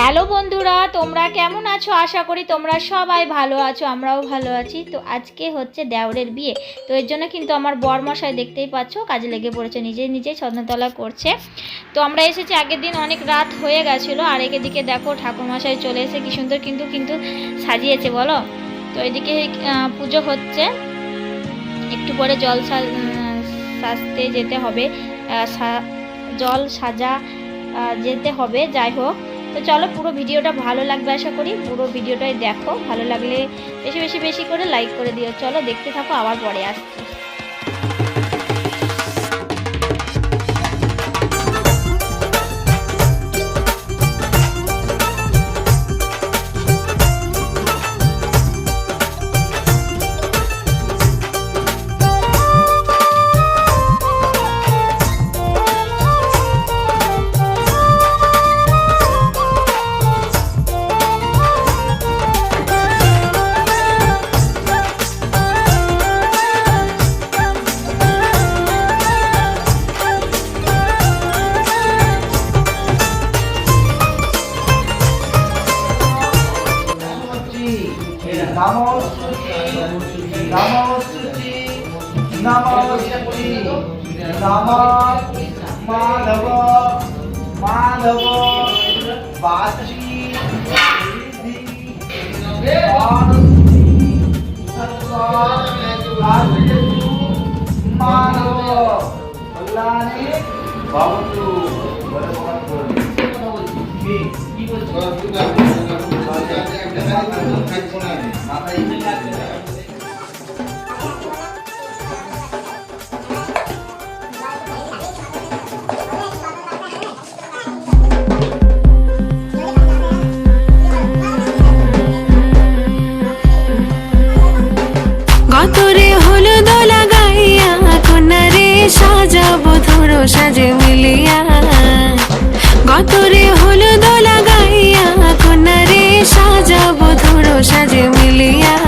Hello বন্ধুরা, তোমরা কেমন আছো? আশা করি তোমরা সবাই ভালো আছো, আমরাও ভালো আছি। তো আজকে হচ্ছে দেওরের বিয়ে। তো এর জন্য কিন্তু আমার বরমশাই দেখতেই পাচ্ছ, কাজে লেগে পড়েছে, নিজে নিজে ছদ্মতলা করছে। তো আমরা এসেছি আগের দিন, অনেক রাত হয়ে গেছিল, আর এদিকে দেখো ঠাকুরমশাই চলে এসে কি সুন্দর কিন্তু কিন্তু সাজিয়েছে, বলো? তো এদিকে পুজো হচ্ছে। একটু পরে জল সাজতে যেতে হবে জল সাজা যেতে হবে, যাই হোক। তো চলো পুরো ভিডিওটা ভালো লাগবে আশা করি। পুরো ভিডিওটাই দেখো, ভালো লাগলে বেশি বেশি বেশি করে লাইক করে দিও। চলো দেখতে থাকো, আবার পরে আসছি। నమస్తి నమ మాధవ మాధవ బాచి మాధవ అలానే బాగుంటు వరస সাজে মিলিয়া। গতরে হলুদ লাগাইয়া কন্যারে সাজাবো ধরো সাজে মিলিয়া।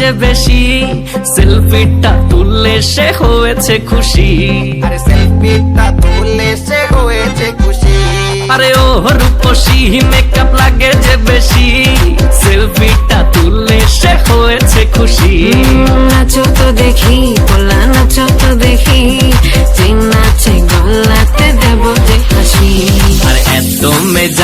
যে বেশি সেলফিটা তুললে সে হয়েছে খুশি। আরে সেলফিটা তুললে সে হয়েছে খুশি। আরে ও রূপসী মেকআপ লাগে যে বেশি। সেলফিটা তুললে সে হয়েছে খুশি। নাচো তো দেখি।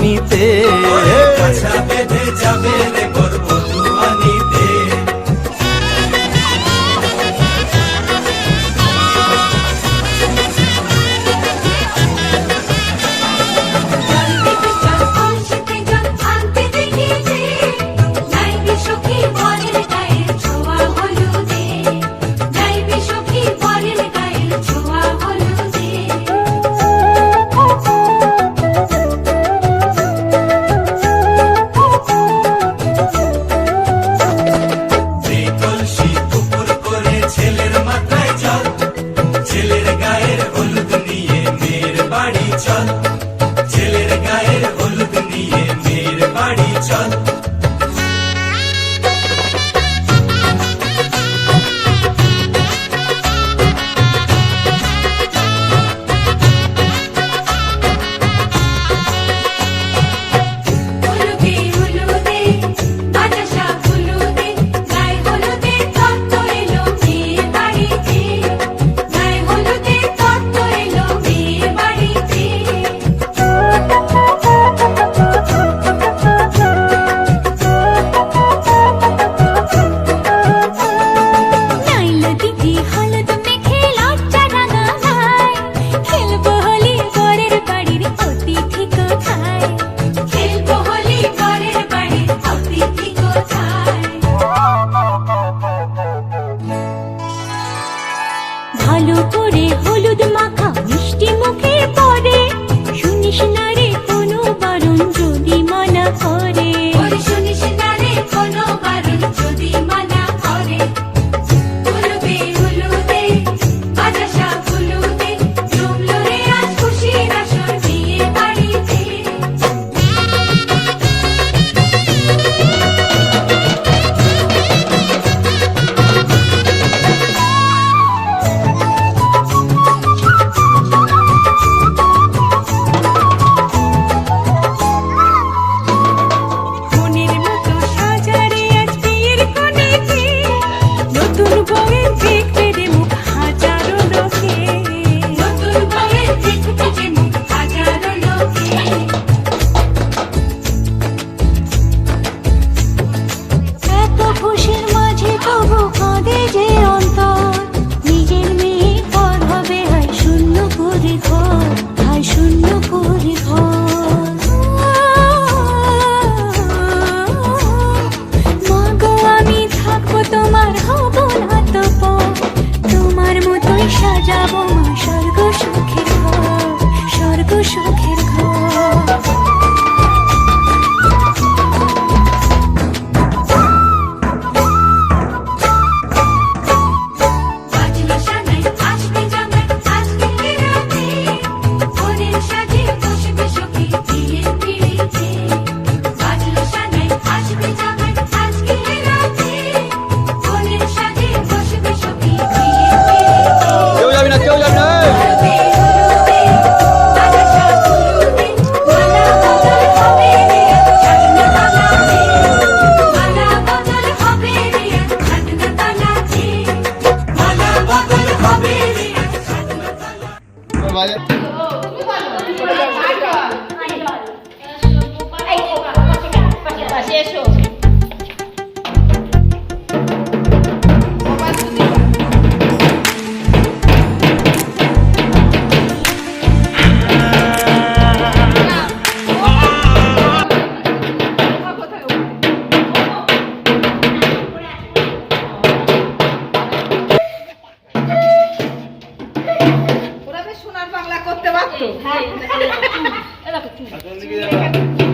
বধূ চল করতে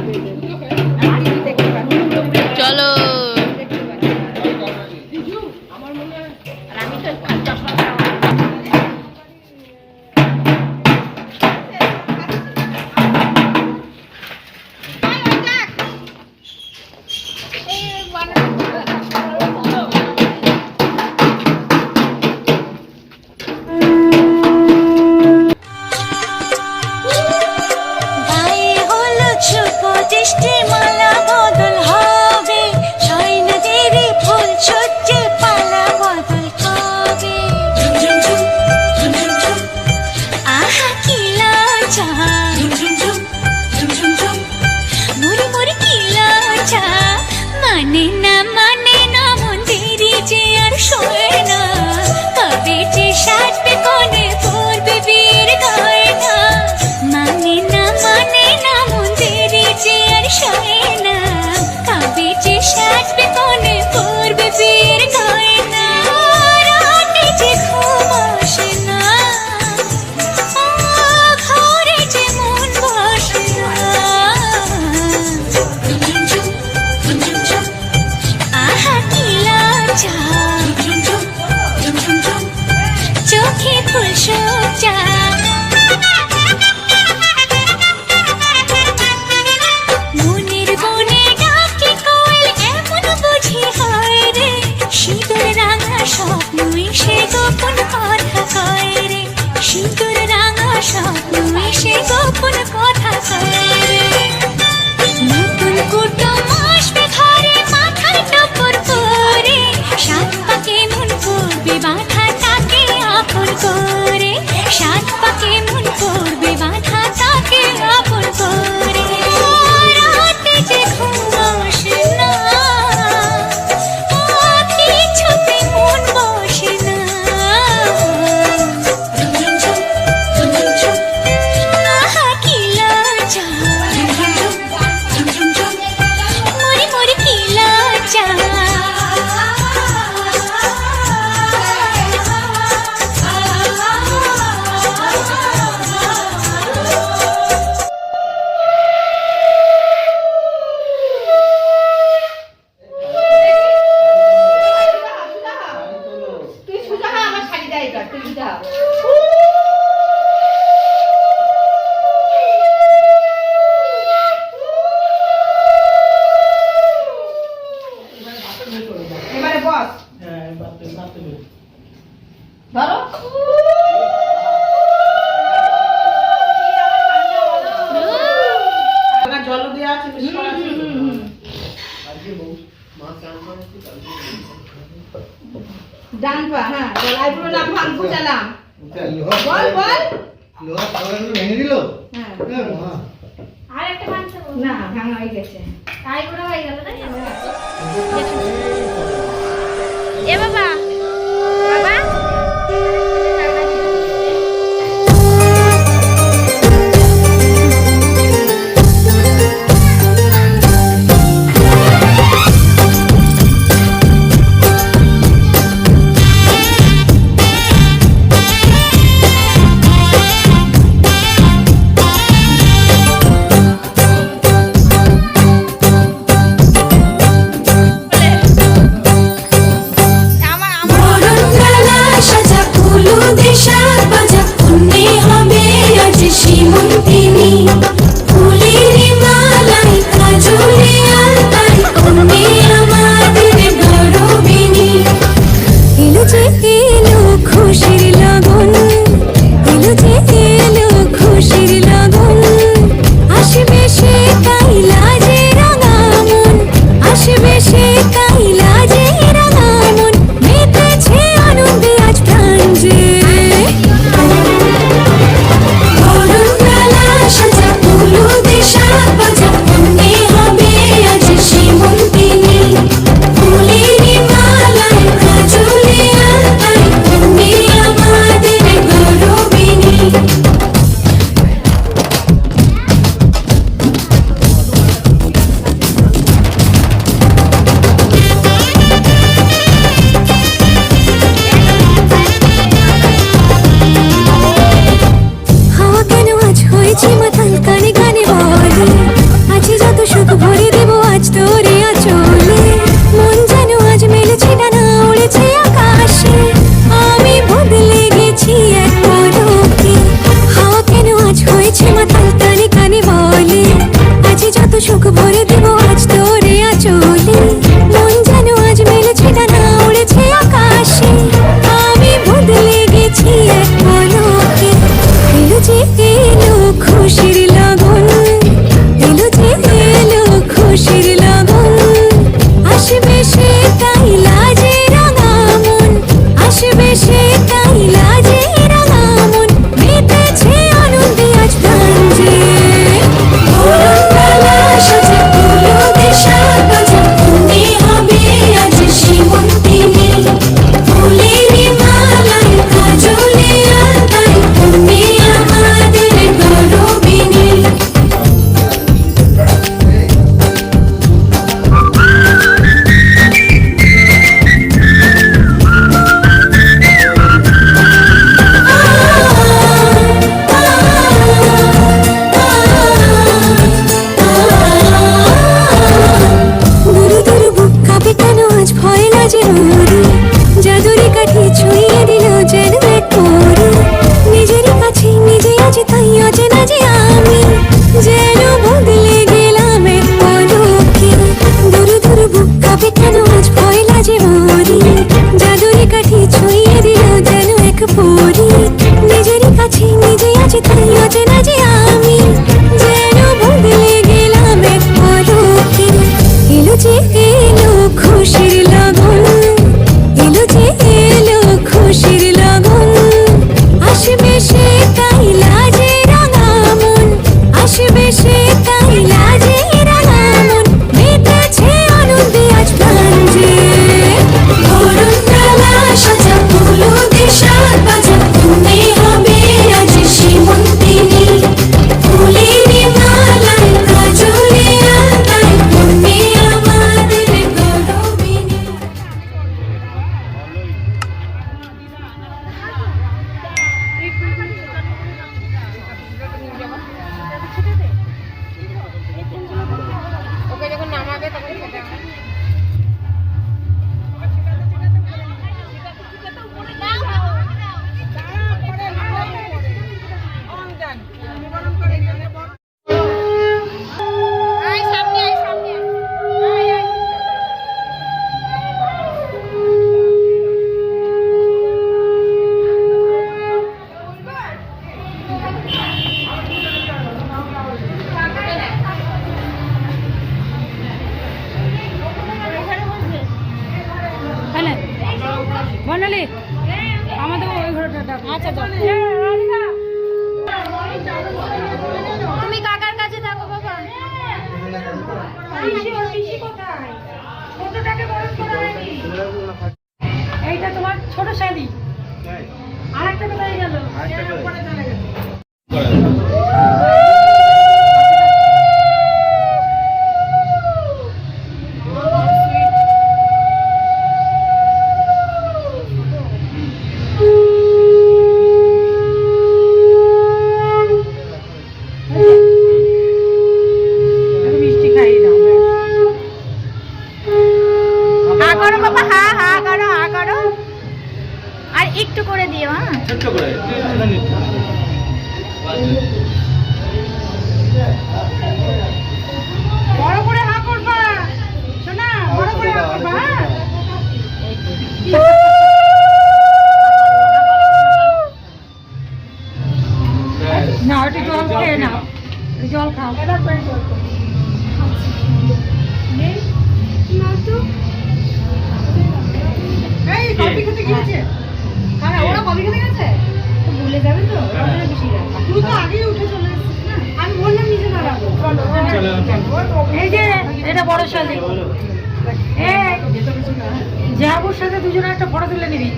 এইটা তোমার ছোট শালি আর একটা কোথায় গেল? মিষ্টি no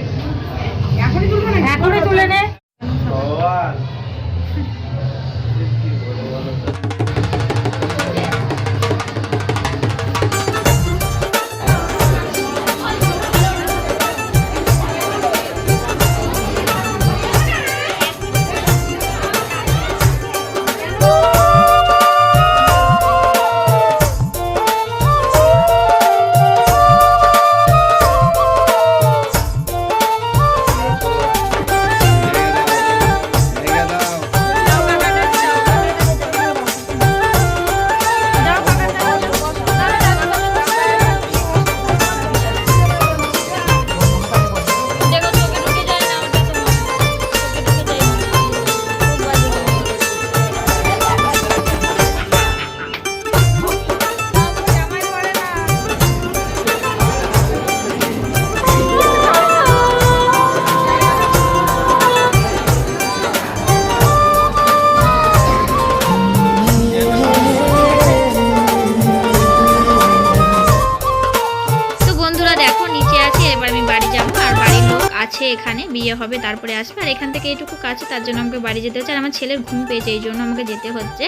এখান থেকে এইটুকু কাছে, তার জন্য আমাকে বাড়ি যেতে হচ্ছে। আর আমার ছেলের ঘুম পেয়েছে, এই জন্য আমাকে যেতে হচ্ছে।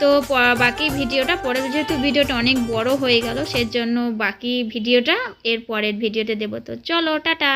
তো বাকি ভিডিওটা, পরে যেহেতু ভিডিওটা অনেক বড় হয়ে গেল, সেজন্য বাকি ভিডিওটা এর পরের ভিডিওতে দেবো। তো চলো, টাটা!